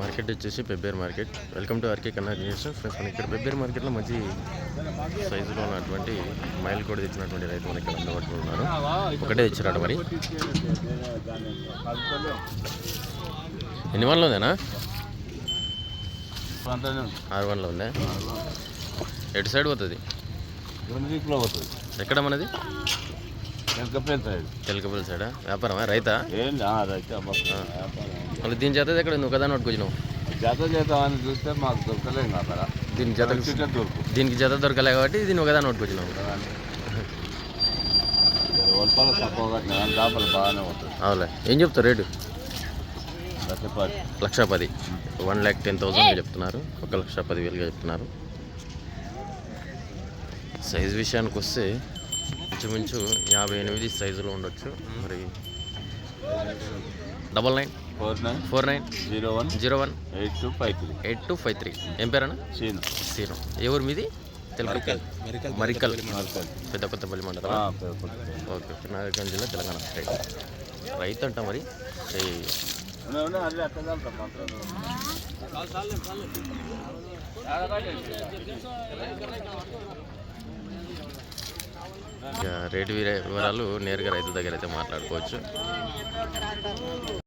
Market వచ్చేసి Pebbair market. Welcome to RK Kanna generation friends మనకి ఇక్కడ పెబ్బేర్ మార్కెట్లో మంచి సైజులో ఉన్నటువంటి మైల్ కూడా తెచ్చినటువంటి రైతు మనకి ఇక్కడ అందుబాటులో ఉన్నారు ఒకటే తెచ్చిరాడు మరి. ఎన్ని వన్లు ఉందేనా? ఆరు వన్లు ఉందా? ఎటు సైడ్ పోతుంది. ఎక్కడ మనది? వెనకపోయిన సైడ్. తెలకపల్లి సైడా? వ్యాపారమా? రైతా? ఏంది అదైతే మళ్ళీ దీని చేత ఎక్కడ నువ్వు కదా పట్టుకొచ్చినావు. జత చేద్దామని చూస్తే మాకు దొరకలేదు అక్కడ దీని జత దొరుకు. దీనికి జత దొరకలే కాబట్టి దీన్ని ఒకదా నోటుకొచ్చినావు ఒలపాలు తక్కువ కట్టిన చేపలు బాగానే ఉంటుంది అవులే ఏం చెప్తావు రేటు? లక్ష పది వన్ ల్యాక్ టెన్ థౌసండ్ చెప్తున్నారు. ఒక లక్ష పది వేలుగా చెప్తున్నారు. సైజ్ విషయానికి వస్తే ఇంచుమించు యాభై ఎనిమిది సైజులో ఉండొచ్చు. మరి double nine four nine four nine zero one zero one eight two five three. Eight two five three. ఏం పేరన్నా? సీను సీను ఎవరు మీది? తెలుగు. మరికల్. మార్కెట్. పెద్ద కొత్తపల్లి మండలం. Okay okay. నాగరికల్ జిల్లా తెలంగాణ స్టేట్. రైతు అంట మరి. ఈ రేటు వివరాలు నేరుగా రైతు దగ్గర అయితే మాట్లాడుకోవచ్చు.